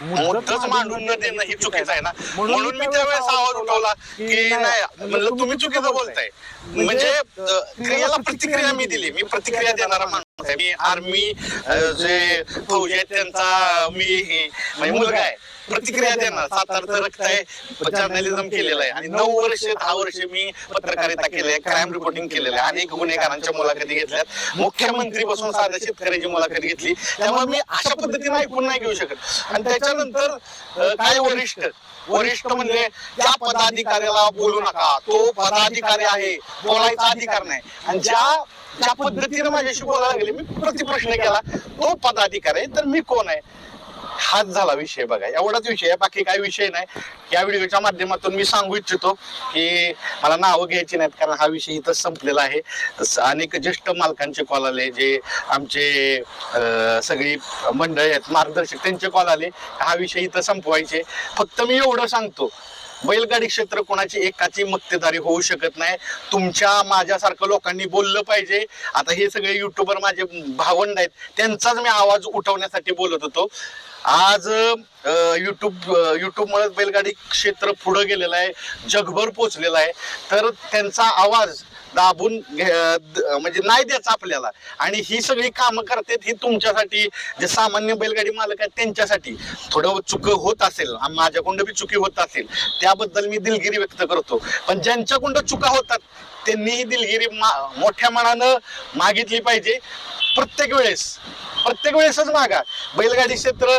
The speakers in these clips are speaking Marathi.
मुद्दाच मांडून न देणं ही चुकीचं आहे ना. म्हणून मी त्यावेळेस आवाज उठवला की नाही म्हणलं तुम्ही चुकीचं बोलताय. म्हणजे अ, क्रियाला प्रतिक्रिया मी दिली. मी प्रतिक्रिया देणारा माणूस. मी आर्मी जे फौजी आहेत त्यांचा मी म्हणजे मुलगा आहे. प्रतिक्रिया देणार सातारचं रक्त आहे. जर्नलिझम केलेलं आहे. आणि नऊ वर्ष दहा वर्ष मी पत्रकारिता केली आहे क्राईम रिपोर्टिंग केलेलं आहे. अनेक गुन्हेगारांच्या मुलाखती घेतल्यात मुख्यमंत्री बसून साध्या शेतकऱ्याची मुलाखत घेतली. त्यामुळे मी अशा पद्धतीने ऐकून नाही घेऊ शकत. आणि त्याच्यानंतर काय वरिष्ठ वरिष्ठ म्हणजे त्या पदाधिकाऱ्याला बोलू नका. तो पदाधिकारी आहे बोलायचा अधिकार नाही. आणि ज्या ज्या पद्धतीने माझ्याशी बोलायला लागले मी प्रतिप्रश्न केला तो पदाधिकारी आहे तर मी कोण आहे? हाच झाला विषय बघा. एवढाच विषय आहे बाकी काही विषय नाही. या व्हिडिओच्या माध्यमातून मी सांगू इच्छितो की मला नावं घ्यायची नाहीत कारण हा विषय इथं संपलेला आहे. अनेक ज्येष्ठ मालकांचे कॉल आले जे आमचे सगळी मंडळी आहेत मार्गदर्शक त्यांचे कॉल आले. हा विषय इथं संपवायचे. फक्त मी एवढं सांगतो बैलगाडी क्षेत्र कोणाची एकाची मक्तेदारी होऊ शकत नाही. तुमच्या माझ्यासारखं लोकांनी बोललं पाहिजे. आता हे सगळे युट्यूबर माझे भावंड आहेत. त्यांचाच मी आवाज उठवण्यासाठी बोलत होतो. आज युट्यूब युट्यूबमुळे बैलगाडी क्षेत्र पुढं गेलेलं आहे. जगभर पोचलेलं आहे. तर त्यांचा आवाज दाबून म्हणजे नाही द्यायचं आपल्याला. आणि ही सगळी कामं करतात ही तुमच्यासाठी जे सामान्य बैलगाडी मालक आहेत त्यांच्यासाठी. थोडं चुक होत असेल आणि माझ्याकडून बी चुकी होत असेल त्याबद्दल मी दिलगिरी व्यक्त करतो. पण ज्यांच्याकडून चुका होतात त्यांनी ही दिलगिरी मा- मोठ्या मनानं मागितली पाहिजे. प्रत्येक वेळेस प्रत्येक वेळेसच मागा. बैलगाडी क्षेत्र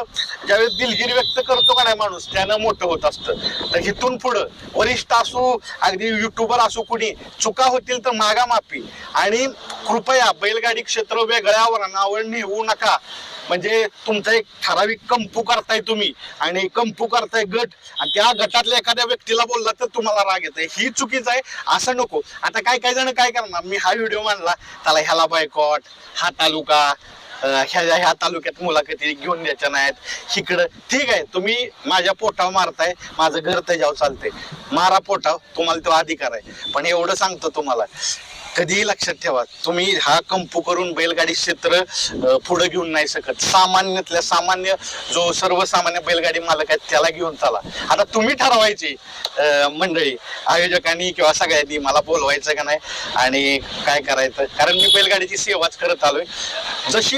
ज्यावेळेस दिलगिरी व्यक्त करतो का नाही माणूस त्यानं मोठं होत असतं. तर इथून पुढं वरिष्ठ असू अगदी युट्यूबर असू कुणी चुका होतील तर मागा माफी आणि कृपया बैलगाडी क्षेत्र वेगळ्या वळणावर नेऊ नका. म्हणजे तुमचा एक ठराविक कंपू करताय तुम्ही आणि कंपू करताय गट आणि त्या गटातल्या एखाद्या व्यक्तीला बोलला तर तुम्हाला राग येतोय. ही चुकीचं आहे असं नको. आता काय काय जण काय करणार? मी हा व्हिडिओ मांडला. त्याला ह्याला बायकॉट हा तालुका ह्या ह्या तालुक्यात मुलाखती घेऊन द्यायच्या नाहीत. इकडं ठीक आहे तुम्ही माझ्या पोटावर मारताय माझं घर त्याच्यावर चालतंय. मारा पोटाव तुम्हाला तो अधिकार आहे. पण एवढं सांगतो तुम्हाला कधीही लक्षात ठेवा तुम्ही हा कंपू करून बैलगाडी क्षेत्र पुढे घेऊन नाही शकत. सामान्यातल्या सामान्य जो सर्वसामान्य बैलगाडी मालक आहेत त्याला घेऊन चला. आता तुम्ही ठरवायचे मंडळी आयोजकांनी किंवा सगळ्यांनी मला बोलवायचं का नाही आणि काय करायचं? कारण मी बैलगाडीची सेवाच करत आलोय. जशी